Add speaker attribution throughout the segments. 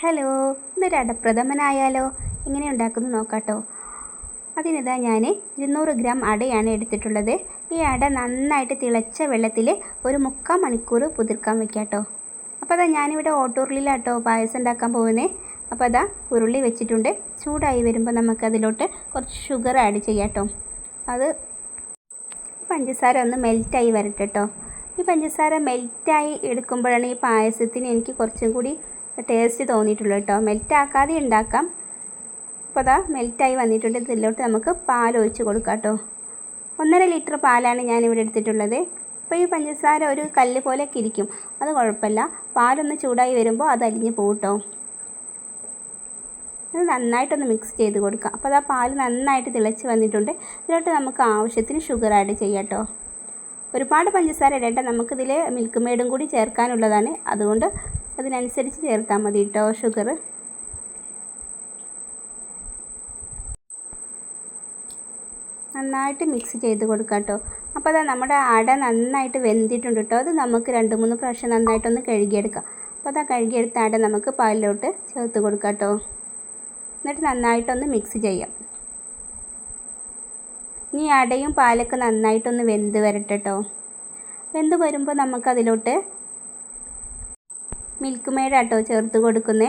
Speaker 1: Hello ഇന്നൊരു അടപ്രഥമനായാലോ എങ്ങനെ ഉണ്ടാക്കുന്നു നോക്കാട്ടോ. അതിനിതാ ഞാൻ ഇരുന്നൂറ് ഗ്രാം അടയാണ് എടുത്തിട്ടുള്ളത്. ഈ അട നന്നായിട്ട് തിളച്ച വെള്ളത്തിൽ ഒരു മുക്കാൽ മണിക്കൂർ കുതിർക്കാൻ വെക്കാട്ടോ. അപ്പോൾ അതാ ഞാനിവിടെ ഓട്ടൂറിലാട്ടോ പായസം ഉണ്ടാക്കാൻ പോകുന്നത് അപ്പോൾ അതാ ഉരുളി വെച്ചിട്ടുണ്ട്. ചൂടായി വരുമ്പോൾ നമുക്കതിലോട്ട് കുറച്ച് ഷുഗർ ആഡ് ചെയ്യാട്ടോ. അത് പഞ്ചസാര ഒന്ന് മെൽറ്റായി വരട്ടെ കേട്ടോ ഈ പഞ്ചസാര മെൽറ്റായി എടുക്കുമ്പോഴാണ് ഈ പായസത്തിന് എനിക്ക് കുറച്ചും കൂടി ടേസ്റ്റ് തോന്നിയിട്ടുള്ളൂ കേട്ടോ. മെൽറ്റാക്കാതെ ഉണ്ടാക്കാം അപ്പോൾ അതാ മെൽറ്റായി വന്നിട്ടുണ്ട്. ഇതിലോട്ട് നമുക്ക് പാൽ ഒഴിച്ച് കൊടുക്കാം കേട്ടോ. ഒന്നര ലിറ്റർ പാലാണ് ഞാനിവിടെ എടുത്തിട്ടുള്ളത്. അപ്പോൾ ഈ പഞ്ചസാര ഒരു കല്ല് പോലെയൊക്കെ ഇരിക്കും. അത് കുഴപ്പമില്ല. പാലൊന്ന് ചൂടായി വരുമ്പോൾ അത് അലിഞ്ഞ് പോകട്ടോ അത് നന്നായിട്ടൊന്ന് മിക്സ് ചെയ്ത് കൊടുക്കാം. അപ്പോൾ അത് പാൽ നന്നായിട്ട് തിളച്ച് വന്നിട്ടുണ്ട്. ഇതിലോട്ട് നമുക്ക് ആവശ്യത്തിന് ഷുഗർ ആഡ് ചെയ്യാം കേട്ടോ. ഒരുപാട് പഞ്ചസാര ഇടേണ്ട നമുക്കിതിൽ മിൽക്ക് മെയ്ഡും കൂടി ചേർക്കാനുള്ളതാണ്. അതുകൊണ്ട് അതിനനുസരിച്ച് ചേർത്താൽ മതി കേട്ടോ ഷുഗർ നന്നായിട്ട് മിക്സ് ചെയ്ത് കൊടുക്കാം കേട്ടോ അപ്പോൾ അതാ നമ്മുടെ അട നന്നായിട്ട് വെന്തിട്ടുണ്ട് കേട്ടോ അത് നമുക്ക് രണ്ട് മൂന്ന് പ്രാവശ്യം നന്നായിട്ടൊന്ന് കഴുകിയെടുക്കാം. അപ്പോൾ അതാ കഴുകിയെടുത്ത അട നമുക്ക് പാലിലോട്ട് ചേർത്ത് കൊടുക്കാം കേട്ടോ എന്നിട്ട് നന്നായിട്ടൊന്ന് മിക്സ് ചെയ്യാം. ഇനി അടയും പാലൊക്കെ നന്നായിട്ടൊന്ന് വെന്ത് വരട്ടെ കേട്ടോ വെന്ത് വരുമ്പോൾ നമുക്കതിലോട്ട് മിൽക്ക് മെയ്ഡാട്ടോ ചേർത്ത് കൊടുക്കുന്നേ.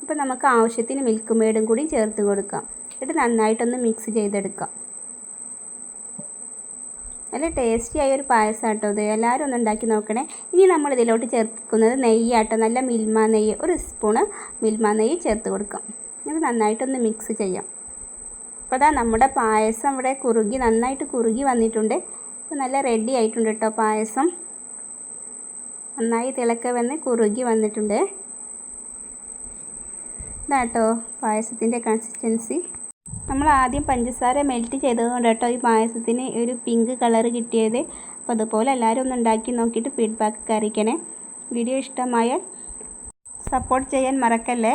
Speaker 1: അപ്പോൾ നമുക്ക് ആവശ്യത്തിന് മിൽക്ക് മെയ്ഡും കൂടി ചേർത്ത് കൊടുക്കാം. എന്നിട്ട് നന്നായിട്ടൊന്ന് മിക്സ് ചെയ്തെടുക്കാം. നല്ല ടേസ്റ്റി ആയ ഒരു പായസം കേട്ടോ ഇത്. എല്ലാവരും ഒന്ന് ഉണ്ടാക്കി നോക്കണേ. ഇനി നമ്മൾ ഇതിലോട്ട് ചേർക്കുന്നത് നെയ്യാട്ടോ. നല്ല മിൽമ നെയ്യ് ഒരു സ്പൂണ് മിൽമ നെയ്യ് ചേർത്ത് കൊടുക്കാം. ഇത് നന്നായിട്ടൊന്ന് മിക്സ് ചെയ്യാം. അപ്പോൾ നമ്മുടെ പായസം ഇവിടെ കുറുകി നന്നായിട്ട് കുറുകി വന്നിട്ടുണ്ട്. ഇപ്പോൾ നല്ല റെഡി ആയിട്ടുണ്ട് കേട്ടോ പായസം. നന്നായി തിളക്ക വന്ന് കുറുകി വന്നിട്ടുണ്ട്. ഇതാട്ടോ പായസത്തിന്റെ കൺസിസ്റ്റൻസി നമ്മൾ ആദ്യം പഞ്ചസാര മെൽറ്റ് ചെയ്തതുകൊണ്ട് കേട്ടോ ഈ പായസത്തിന് ഒരു പിങ്ക് കളർ കിട്ടിയത്. അപ്പോൾ അതുപോലെ എല്ലാവരും ഒന്ന് ഉണ്ടാക്കി നോക്കിയിട്ട് ഫീഡ്ബാക്ക് അറിയിക്കണേ. വീഡിയോ ഇഷ്ടമായാൽ സപ്പോർട്ട് ചെയ്യാൻ മറക്കല്ലേ?